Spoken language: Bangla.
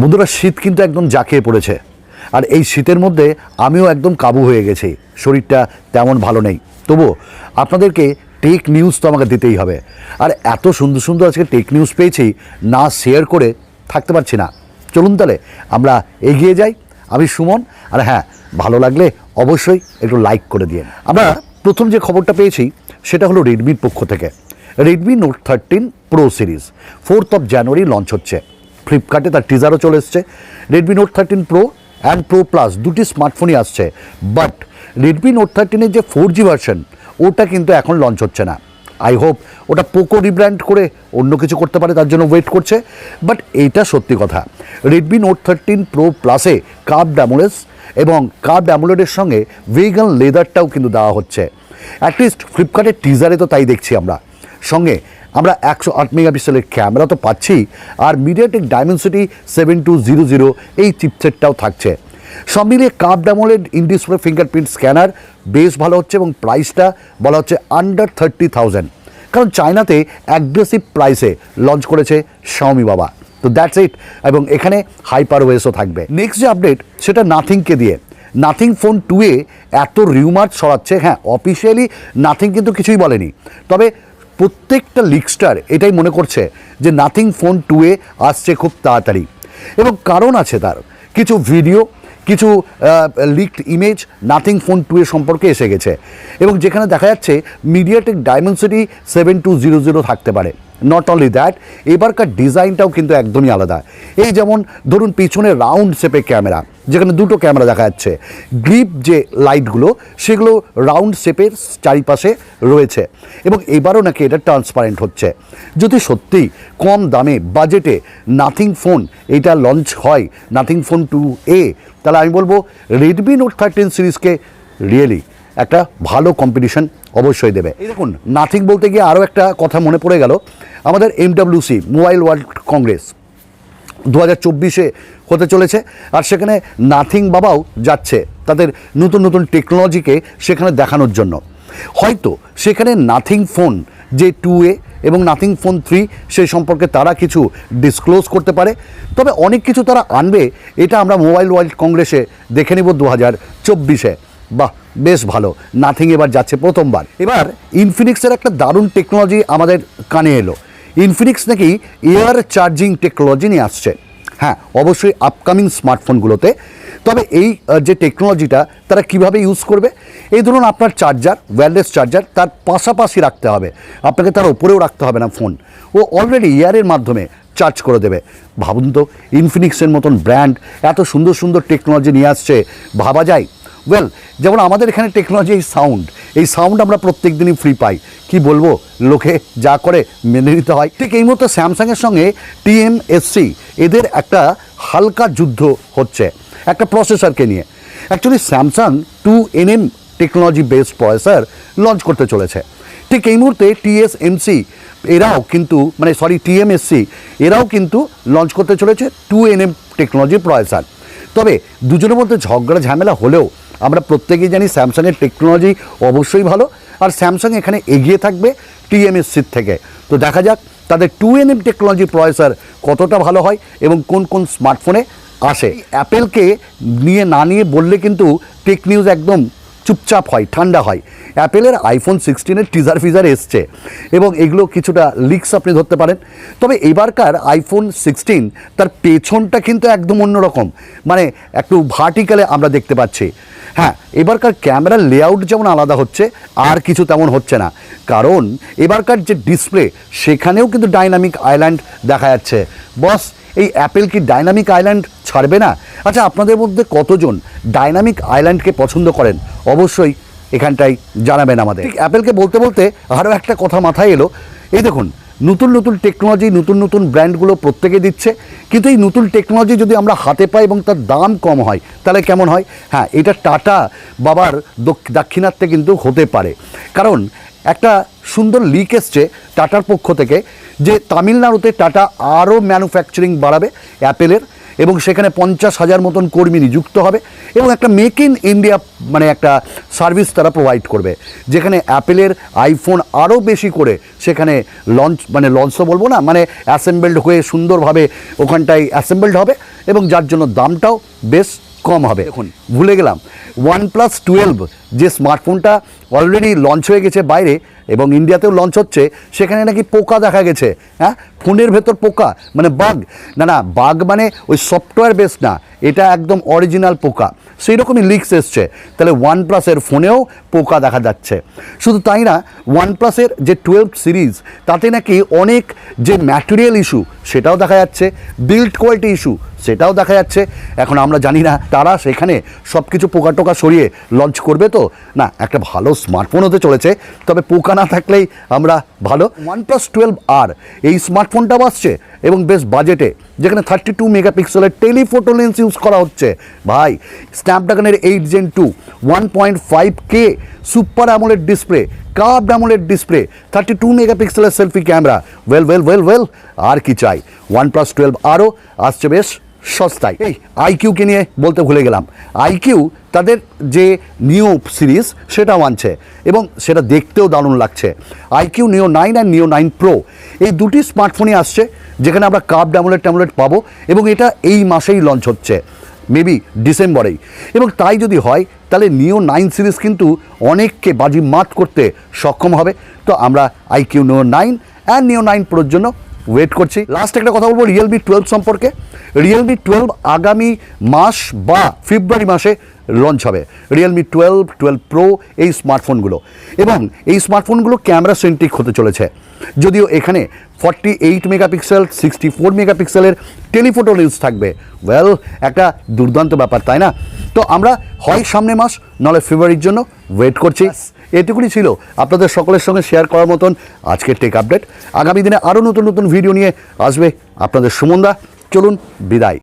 বন্ধুরা, শীত কিন্তু একদম জাঁকিয়ে পড়েছে। আর এই শীতের মধ্যে আমিও একদম কাবু হয়ে গেছি। শরীরটা তেমন ভালো নেই। তবুও আপনাদেরকে টেক নিউজ তো আমাকে দিতেই হবে। আর এত সুন্দর সুন্দর আজকে টেক নিউজ পেয়েছি, না শেয়ার করে থাকতে পারছি না। চলুন তাহলে, আমরা এগিয়ে যাই। আমি সুমন, আর হ্যাঁ ভালো লাগলে অবশ্যই একটু লাইক করে দিয়ে আমরা প্রথম যে খবরটা পেয়েছি, সেটা হলো রেডমির পক্ষ থেকে। Redmi Note thirteen Pro series fourth of January launch হচ্ছে। ফ্লিপকার্টে তার টিজারও চলে এসছে। Redmi Note thirteen Pro and Pro plus দুটি স্মার্টফোনই আসছে। বাট রেডমি নোট থার্টিনের যে ফোর জি ভার্সন ওটা কিন্তু এখন লঞ্চ হচ্ছে না। আই হোপ ওটা পোকো রিব্র্যান্ড করে অন্য কিছু করতে পারে, তার জন্য ওয়েট করছে। বাট এইটা সত্যি কথা। রেডমি নোট থার্টিন প্রো প্লাসে কার্ভ ড্যামোলেস এবং কার্ভ ড্যামোলেডের সঙ্গে ভেগান লেদারটাও কিন্তু দেওয়া হচ্ছে। অ্যাটলিস্ট ফ্লিপকার্টের টিজারে তো তাই দেখছি আমরা। সঙ্গে আমরা একশো আট মেগাপিক্সেলের ক্যামেরা তো পাচ্ছি, আর MediaTek Dimensity seven two zero zero এই চিপসেটটাও থাকছে। সব মিলিয়ে কাপ ড্যামোলেড ইনডিসপ্লে ফিঙ্গারপ্রিন্ট স্ক্যানার বেশ ভালো হচ্ছে এবং প্রাইসটা বলা হচ্ছে আন্ডার থার্টি থাউজেন্ড কারণ চায়নাতে অ্যাগ্রেসিভ প্রাইসে লঞ্চ করেছে শাওমি বাবা। তো দ্যাটস ইট এবং এখানে হাইপার ওয়েসও থাকবে। নেক্সট যে আপডেট সেটা নাথিংকে দিয়ে। নাথিং ফোন টুয়ে এত রিউমার ছড়াচ্ছে হ্যাঁ অফিসিয়ালি নাথিং কিন্তু কিছুই বলেনি। তবে প্রত্যেকটা লিকস্টার এটাই মনে করছে যে নাথিং ফোন টু এ আসছে খুব তাড়াতাড়ি। এবং কারণ আছে তার, কিছু ভিডিও, কিছু leaked image Nothing phone two এর সম্পর্কে এসে গেছে। এবং যেখানে দেখা যাচ্ছে MediaTek Dimensity seven two zero zero থাকতে পারে। নট অনলি দ্যাট এবারকার ডিজাইনটাও কিন্তু একদমই আলাদা। এই যেমন ধরুন পিছনে রাউন্ড শেপের ক্যামেরা যেখানে দুটো ক্যামেরা দেখা যাচ্ছে। গ্রিপ যে লাইটগুলো সেগুলো রাউন্ড শেপের চারিপাশে রয়েছে। এবং এবারও নাকি এটা ট্রান্সপারেন্ট হচ্ছে। যদি সত্যি কম দামে বাজেটে নাথিং ফোন এটা লঞ্চ হয় নাথিং ফোন টু এ তাহলে আমি বলব রেডমি নোট থার্টিন সিরিজকে রিয়েলি একটা ভালো কম্পিটিশন অবশ্যই দেবে। এই দেখুন নাথিং বলতে গিয়ে আরও একটা কথা মনে পড়ে গেল। আমাদের এমডাব্লিউসি মোবাইল ওয়ার্ল্ড কংগ্রেস দু হাজার চব্বিশে হতে চলেছে। আর সেখানে নাথিং বাবাও যাচ্ছে তাদের নতুন নতুন টেকনোলজিকে সেখানে দেখানোর জন্য। হয়তো সেখানে নাথিং ফোন যে টু এ এবং নাথিং ফোন থ্রি সেই সম্পর্কে তারা কিছু ডিসক্লোজ করতে পারে। তবে অনেক কিছু তারা আনবে, এটা আমরা মোবাইল ওয়ার্ল্ড কংগ্রেসে দেখে নিব দু হাজার চব্বিশে। বাহ বেশ ভালো। নাথিং এবার যাচ্ছে প্রথমবার। এবার ইনফিনিক্সের একটা দারুণ টেকনোলজি আমাদের কানে এলো। ইনফিনিক্স নাকি এয়ার চার্জিং টেকনোলজি নিয়ে আসছে। হ্যাঁ অবশ্যই আপকামিং স্মার্টফোনগুলোতে তবে এই যে টেকনোলজিটা তারা কীভাবে ইউজ করবে? এই ধরুন আপনার চার্জার ওয়্যারলেস চার্জার তার পাশাপাশি রাখতে হবে। আপনাকে তার ওপরেও রাখতে হবে না ফোন ও অলরেডি এয়ারের মাধ্যমে চার্জ করে দেবে। ভাবুন তো ইনফিনিক্সের মতন ব্র্যান্ড এত সুন্দর সুন্দর টেকনোলজি নিয়ে আসছে। ভাবা যায় ওয়েল যেমন আমাদের এখানে টেকনোলজি এই সাউন্ড এই সাউন্ড আমরা প্রত্যেক দিনই ফ্রি পাই। কি বলব? লোকে যা করে মেনে নিতে হয়। ঠিক এই মুহূর্তে স্যামসাংয়ের সঙ্গে টিএমএসসি এদের একটা হালকা যুদ্ধ হচ্ছে, একটা প্রসেসরকে নিয়ে। Actually Samsung two nm technology based processor launch করতে চলেছে। ঠিক এই মুহূর্তে টিএসএমসি এরাও কিন্তু মানে সরি টিএমএসসি এরাও কিন্তু লঞ্চ করতে চলেছে টু এনএম টেকনোলজি প্রসেসর তবে দুজনের মধ্যে ঝগড়া ঝামেলা হলেও আমরা প্রত্যেকেই জানি স্যামসাংয়ের টেকনোলজি অবশ্যই ভালো। আর স্যামসাং এখানে এগিয়ে থাকবে টিএমএসসির থেকে। তো দেখা যাক তাদের two N M technology processor কতটা ভালো হয় এবং কোন কোন স্মার্টফোনে আসে। অ্যাপেলকে নিয়ে না নিয়ে বললে কিন্তু টেক নিউজ একদম চুপচাপ হয়, ঠান্ডা হয়। অ্যাপেলের আইফোন সিক্সটিনের টিজার ফিজার এসছে এবং এগুলো কিছুটা লিক্স আপনি ধরতে পারেন। তবে এবারকার আইফোন সিক্সটিন তার পেছনটা কিন্তু একদম অন্যরকম। মানে একটু ভার্টিক্যালে আমরা দেখতে পাচ্ছি। হ্যাঁ এবারকার ক্যামেরার লেআউট যেমন আলাদা হচ্ছে, আর কিছু তেমন হচ্ছে না। কারণ এবারকার যে ডিসপ্লে সেখানেও কিন্তু ডাইনামিক আইল্যান্ড দেখা যাচ্ছে। বস এই অ্যাপেল কি ডাইনামিক আইল্যান্ড ছাড়বে না? আচ্ছা আপনাদের মধ্যে কতজন ডাইনামিক আইল্যান্ডকে পছন্দ করেন? অবশ্যই এখানটাই জানাবেন আমাদের। ঠিক অ্যাপেলকে বলতে বলতে আরও একটা কথা মাথায় এলো। এই দেখুন নতুন নতুন টেকনোলজি নতুন নতুন ব্র্যান্ডগুলো প্রত্যেকে দিচ্ছে। কিন্তু এই নতুন টেকনোলজি যদি আমরা হাতে পাই এবং তার দাম কম হয়, তাহলে কেমন হয়? হ্যাঁ এটা টাটা বাবার দক্ষ- দাক্ষিণাত্যে কিন্তু হতে পারে। কারণ একটা সুন্দর লিক এসছে টাটার পক্ষ থেকে যে তামিলনাড়ুতে টাটা আরও ম্যানুফ্যাকচারিং বাড়াবে, অ্যাপেলের। এবং সেখানে পঞ্চাশ হাজার মতন কর্মী নিযুক্ত হবে এবং একটা মেক ইন ইন্ডিয়া মানে একটা সার্ভিস তারা প্রোভাইড করবে, যেখানে অ্যাপেলের আইফোন আরও বেশি করে সেখানে লঞ্চ মানে লঞ্চও বলব না মানে অ্যাসেম্বলড হয়ে সুন্দরভাবে ওখানটায় অ্যাসেম্বলড হবে এবং যার জন্য দামটাও বেশ কম হবে। এখন ভুলে গেলাম। ওয়ান প্লাস টুয়েলভ যে স্মার্টফোনটা অলরেডি লঞ্চ হয়ে গেছে বাইরে এবং ইন্ডিয়াতেও লঞ্চ হচ্ছে সেখানে নাকি পোকা দেখা গেছে হ্যাঁ? ফোনের ভেতর পোকা মানে বাঘ। না না বাঘ মানে ওই সফটওয়্যার বেস না। এটা একদম অরিজিনাল পোকা। সেই রকমই লিক্স এসছে। তাহলে ওয়ান প্লাসের ফোনেও পোকা দেখা যাচ্ছে। শুধু তাই না ওয়ান প্লাসের যে টুয়েলভ সিরিজ তাতে নাকি অনেক যে ম্যাটেরিয়াল ইস্যু সেটাও দেখা যাচ্ছে। বিল্ড কোয়ালিটি ইস্যু সেটাও দেখা যাচ্ছে। এখন আমরা জানি না তারা সেখানে সব কিছু পোকা টোকা সরিয়ে লঞ্চ করবে তো? না, একটা ভালো স্মার্টফোন হতে চলেছে। তবে পোকা না থাকলেই আমরা ভালো। ওয়ান প্লাস টুয়েলভ আর এই স্মার্টফোনটাও আসছে এবং বেশ বাজেটে যেখানে থার্টি টু মেগাপিক্সেলের টেলিফোটো লেন্স ইউজ করা হচ্ছে। ভাই স্ন্যাপড্রাগনের eight Gen two one point five কে super AMOLED display curve AMOLED display thirty two মেগাপিক্সেলের selfie camera well well well well আর কি চাই? ওয়ান প্লাস টুয়েলভ আরও আসছে বেশ। সস্তায়। এই আইকিউকে নিয়ে বলতে ভুলে গেলাম। আইকিউ তাদের যে নিউ সিরিজ, সেটাও আনছে এবং সেটা দেখতেও দারুণ লাগছে। IQOO Neo nine and Neo nine Pro এই দুটি স্মার্টফোনই আসছে, যেখানে আমরা কাপ ড্যামোলেট ট্যামোলেট পাবো এবং এটা এই মাসেই লঞ্চ হচ্ছে মেবি ডিসেম্বরেই। এবং তাই যদি হয়, তাহলে নিও নাইন সিরিজ কিন্তু অনেককে বাজি মাত করতে সক্ষম হবে। তো আমরা iQOO Neo nine and Neo nine প্রোর জন্য ওয়েট করছি। লাস্ট একটা কথা বলব রিয়েলমি টুয়েলভ সম্পর্কে। রিয়েলমি টুয়েলভ আগামী মাস বা ফেব্রুয়ারি মাসে লঞ্চ হবে। রিয়েলমি টুয়েলভ টুয়েলভ প্রো এই স্মার্টফোনগুলো এবং এই স্মার্টফোনগুলো ক্যামেরা সেন্ট্রিক হতে চলেছে। যদিও এখানে forty eight megapixel sixty four মেগাপিক্সেলের টেলিফোটো লেন্স থাকবে। ওয়েল একটা দুর্দান্ত ব্যাপার, তাই না? তো আমরা হয় সামনে মাস, নাহলে ফেব্রুয়ারির জন্য ওয়েট করছি। এটুকুনি ছিল। আপনাদের সকলের সঙ্গে শেয়ার করার মতন আজকের টেক আপডেট আগামী দিনে আরও নতুন নতুন ভিডিও নিয়ে আসবে আপনাদের সুমনদা। চলুন, বিদায়।